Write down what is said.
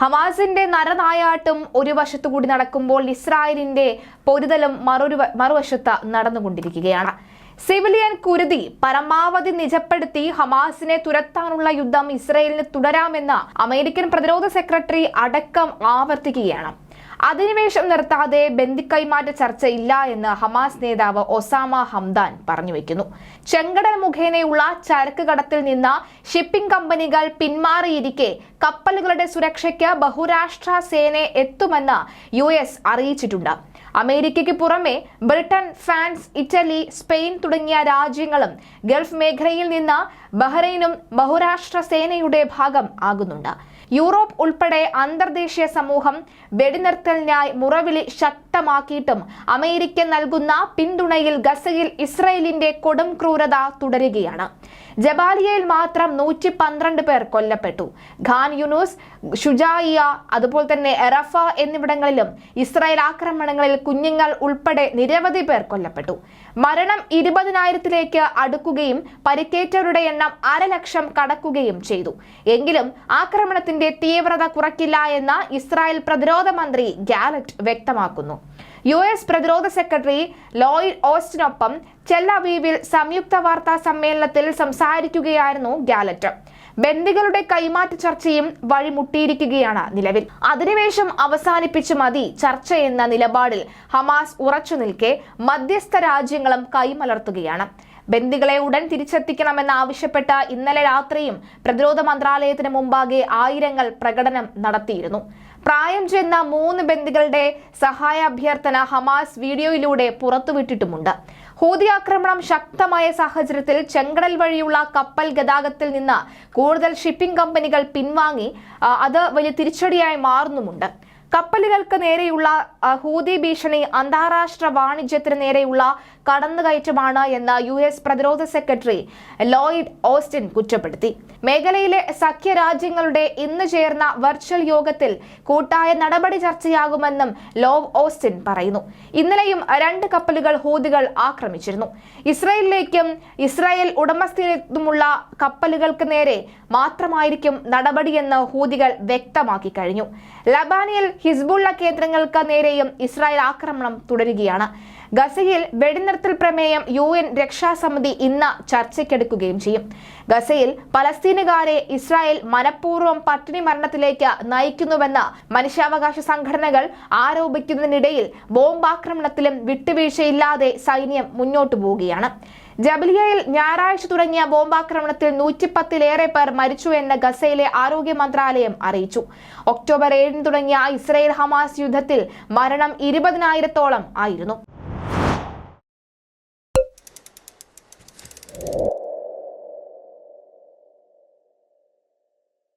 ഹമാസിന്റെ നരനായാട്ടും ഒരു വശത്തുകൂടി നടക്കുമ്പോൾ ഇസ്രായേലിന്റെ പൊരുതലും മറൊരു മറുവശത്ത് നടന്നുകൊണ്ടിരിക്കുകയാണ്. സിവിലിയൻ കുരുതി പരമാവധി നിജപ്പെടുത്തി ഹമാസിനെ തുരത്താനുള്ള യുദ്ധം ഇസ്രയേലിന് തുടരാമെന്ന് അമേരിക്കൻ പ്രതിരോധ സെക്രട്ടറി അടക്കം ആവർത്തിക്കുകയാണ്. അധിനിവേശം നിർത്താതെ ചർച്ച ഇല്ല എന്ന് ഹമാസ് നേതാവ് ഒസാമ ഹംദാൻ പറഞ്ഞു വെക്കുന്നു. ചെങ്കടൽ മുഖേനയുള്ള ചരക്ക് കടത്തിൽ നിന്ന് ഷിപ്പിംഗ് കമ്പനികൾ പിന്മാറിയിരിക്കെ കപ്പലുകളുടെ സുരക്ഷയ്ക്ക് ബഹുരാഷ്ട്ര സേന എത്തുമെന്ന് യു എസ് അറിയിച്ചിട്ടുണ്ട്. അമേരിക്കയ്ക്ക് പുറമെ ബ്രിട്ടൻ ഫ്രാൻസ് ഇറ്റലി സ്പെയിൻ തുടങ്ങിയ രാജ്യങ്ങളും ഗൾഫ് മേഖലയിൽ നിന്ന് ബഹ്റൈനും ബഹുരാഷ്ട്ര സേനയുടെ ഭാഗം ആകുന്നുണ്ട്. യൂറോപ്പ് ഉൾപ്പെടെ അന്തർദേശീയ സമൂഹം വെടിനിർത്തലിനായി മുറവിളി ശക്തമാക്കിയിട്ടും അമേരിക്ക നൽകുന്ന പിന്തുണയിൽ ഗസയിൽ ഇസ്രയേലിന്റെ കൊടും ക്രൂരത തുടരുകയാണ്. ജബാലിയയിൽ മാത്രം നൂറ്റി പന്ത്രണ്ട് പേർ കൊല്ലപ്പെട്ടു. ഖാൻ യുനൂസ് ഷുജായിയ അതുപോലെ തന്നെ എറഫ എന്നിവിടങ്ങളിലും ഇസ്രായേൽ ആക്രമണങ്ങളിൽ കുഞ്ഞുങ്ങൾ ഉൾപ്പെടെ നിരവധി പേർ കൊല്ലപ്പെട്ടു. മരണം ഇരുപതിനായിരത്തിലേക്ക് അടുക്കുകയും പരിക്കേറ്റവരുടെ എണ്ണം അരലക്ഷം കടക്കുകയും ചെയ്തു. എങ്കിലും ആക്രമണത്തിന്റെ തീവ്രത കുറയ്ക്കില്ല എന്ന് ഇസ്രായേൽ പ്രതിരോധ മന്ത്രി ഗാലറ്റ് വ്യക്തമാക്കുന്നു. യു എസ് പ്രതിരോധ സെക്രട്ടറി ലോയിഡ് ഓസ്റ്റിനൊപ്പം ചെല്ലവീവിൽ സംയുക്ത വാർത്താ സമ്മേളനത്തിൽ സംസാരിക്കുകയായിരുന്നു ഗാലറ്റ്. ബന്ദികളുടെ കൈമാറ്റ ചർച്ചയും വഴിമുട്ടിയിരിക്കുകയാണ് നിലവിൽ. അധിനിവേശം അവസാനിപ്പിച്ചു മതി ചർച്ച എന്ന നിലപാടിൽ ഹമാസ് ഉറച്ചു നിൽക്കെ മധ്യസ്ഥ രാജ്യങ്ങളും കൈമലർത്തുകയാണ്. ബന്ദികളെ ഉടൻ തിരിച്ചെത്തിക്കണമെന്ന് ആവശ്യപ്പെട്ട ഇന്നലെ രാത്രിയും പ്രതിരോധ മന്ത്രാലയത്തിന് മുമ്പാകെ ആയിരങ്ങൾ പ്രകടനം നടത്തിയിരുന്നു. പ്രായം ചെന്ന മൂന്ന് ബന്ദികളുടെ സഹായ അഭ്യർത്ഥന ഹമാസ് വീഡിയോയിലൂടെ പുറത്തുവിട്ടിട്ടുമുണ്ട്. ഹൂതി ആക്രമണം ശക്തമായ സാഹചര്യത്തിൽ ചെങ്കടൽ വഴിയുള്ള കപ്പൽ ഗതാഗതത്തിൽ നിന്ന് കൂടുതൽ ഷിപ്പിംഗ് കമ്പനികൾ പിൻവാങ്ങി അത് വലിയ തിരിച്ചടിയായി മാറുന്നുമുണ്ട്. കപ്പലുകൾക്ക് നേരെയുള്ള ഹൂതി ഭീഷണി അന്താരാഷ്ട്ര വാണിജ്യത്തിന് നേരെയുള്ള കടന്നുകയറ്റമാണ് എന്ന് യു എസ് പ്രതിരോധ സെക്രട്ടറി ലോയിഡ് ഓസ്റ്റിൻ കുറ്റപ്പെടുത്തി. മേഖലയിലെ സഖ്യ രാജ്യങ്ങളുടെ ഇന്ന് ചേർന്ന വെർച്വൽ യോഗത്തിൽ കൂട്ടായ നടപടി ചർച്ചയാകുമെന്നും ലോവ് ഓസ്റ്റിൻ പറയുന്നു. ഇന്നലെയും രണ്ട് കപ്പലുകൾ ഹൂതികൾ ആക്രമിച്ചിരുന്നു. ഇസ്രയേലിലേക്കും ഇസ്രായേൽ ഉടമസ്ഥയിലുമുള്ള കപ്പലുകൾക്ക് നേരെ മാത്രമായിരിക്കും നടപടിയെന്ന് ഹൂതികൾ വ്യക്തമാക്കി കഴിഞ്ഞു. ലബാനിയിൽ ഹിസ്ബുള്ള കേന്ദ്രങ്ങൾക്ക് നേരെയും ഇസ്രായേൽ ആക്രമണം തുടരുകയാണ്. ഗസയിൽ വെടിനിർത്തൽ പ്രമേയം യു എൻ രക്ഷാസമിതി ഇന്ന് ചർച്ചയ്ക്കെടുക്കുകയും ചെയ്യും. ഗസയിൽ പലസ്തീനുകാരെ ഇസ്രായേൽ മനഃപൂർവം പട്ടിണി മരണത്തിലേക്ക് നയിക്കുന്നുവെന്ന് മനുഷ്യാവകാശ സംഘടനകൾ ആരോപിക്കുന്നതിനിടയിൽ ബോംബാക്രമണത്തിലും വിട്ടുവീഴ്ചയില്ലാതെ സൈന്യം മുന്നോട്ടു പോവുകയാണ്. ജബലിയയിൽ ഞായറാഴ്ച തുടങ്ങിയ ബോംബാക്രമണത്തിൽ നൂറ്റിപ്പത്തിലേറെ പേർ മരിച്ചു എന്ന് ഗസയിലെ ആരോഗ്യ മന്ത്രാലയം അറിയിച്ചു. ഒക്ടോബർ ഏഴിന് തുടങ്ങിയ ഇസ്രയേൽ ഹമാസ് യുദ്ധത്തിൽ മരണം ഇരുപതിനായിരത്തോളം ആയിരുന്നു.